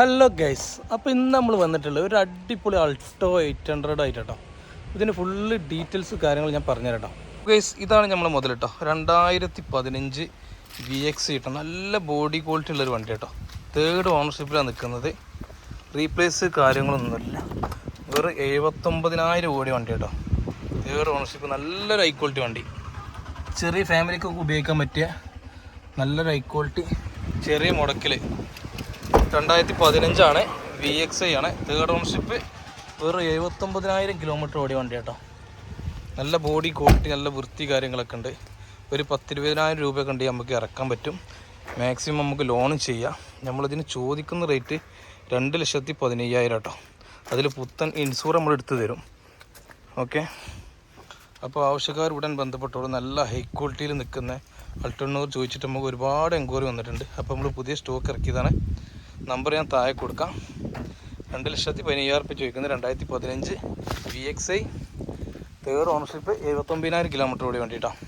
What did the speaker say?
Hello guys അപ്പോൾ ഇന്ന് നമ്മൾ വന്നിട്ടുള്ളത് ഒരു അടിപൊളി അൾട്ടോ എയ്റ്റ് ഹൺഡ്രഡ് ആയിട്ട് കേട്ടോ ഇതിന് ഫുള്ള് ഡീറ്റെയിൽസ് കാര്യങ്ങൾ ഞാൻ പറഞ്ഞുതരാം തരട്ടോ ഗൈസ് ഇതാണ് നമ്മൾ മുതൽ കേട്ടോ രണ്ടായിരത്തി പതിനഞ്ച് വി എക്സ് കിട്ടും നല്ല ബോഡി ക്വാളിറ്റി ഉള്ളൊരു വണ്ടി കേട്ടോ തേർഡ് ഓണർഷിപ്പിലാണ് നിൽക്കുന്നത് റീപ്ലേസ് കാര്യങ്ങളൊന്നുമില്ല. വെറും എഴുപത്തൊമ്പതിനായിരം ഓടി വണ്ടി കേട്ടോ തേർഡ് ഓണർഷിപ്പ് നല്ലൊരു ഹൈ ക്വാളിറ്റി വണ്ടി. ചെറിയ ഫാമിലിക്കൊക്കെ ഉപയോഗിക്കാൻ പറ്റിയ നല്ലൊരു ഹൈ ക്വാളിറ്റി ചെറിയ മുടക്കിൽ രണ്ടായിരത്തി പതിനഞ്ചാണ് വി എക്സ് ഐ ആണ്. തേർഡ് ഓണർഷിപ്പ് വെറും എഴുപത്തൊമ്പതിനായിരം കിലോമീറ്റർ ഓടിയ വണ്ടി കേട്ടോ. നല്ല ബോഡി ക്വാളിറ്റി നല്ല വൃത്തി കാര്യങ്ങളൊക്കെ ഉണ്ട്. ഒരു പത്തിരുപതിനായിരം രൂപയൊക്കെ കണ്ടി നമുക്ക് ഇറക്കാൻ പറ്റും. മാക്സിമം നമുക്ക് ലോണും ചെയ്യാം. നമ്മളിതിന് ചോദിക്കുന്ന റേറ്റ് രണ്ട് ലക്ഷത്തി പതിനയ്യായിരം കേട്ടോ. അതിൽ പുത്തൻ ഇൻഷൂർ നമ്മൾ എടുത്തു തരും. ഓക്കെ അപ്പോൾ ആവശ്യക്കാർ ഉടൻ ബന്ധപ്പെട്ടോളൂ. നല്ല ഹൈ ക്വാളിറ്റിയിൽ നിൽക്കുന്ന അൾട്ടണ്ണൂർ ചോദിച്ചിട്ട് നമുക്ക് ഒരുപാട് എൻക്വയറി വന്നിട്ടുണ്ട്. അപ്പോൾ നമ്മൾ പുതിയ സ്റ്റോക്ക് ഇറക്കിയതാണ്. നമ്പർ ഞാൻ താഴെ കൊടുക്കാം. രണ്ട് ലക്ഷത്തി പതിനയ്യായിരം റുപ്യ ചോദിക്കുന്നത് രണ്ടായിരത്തി പതിനഞ്ച് V X I third ownership എഴുപത്തൊമ്പതിനായിരം kilometre ഓടി വേണ്ടിയിട്ടാണ്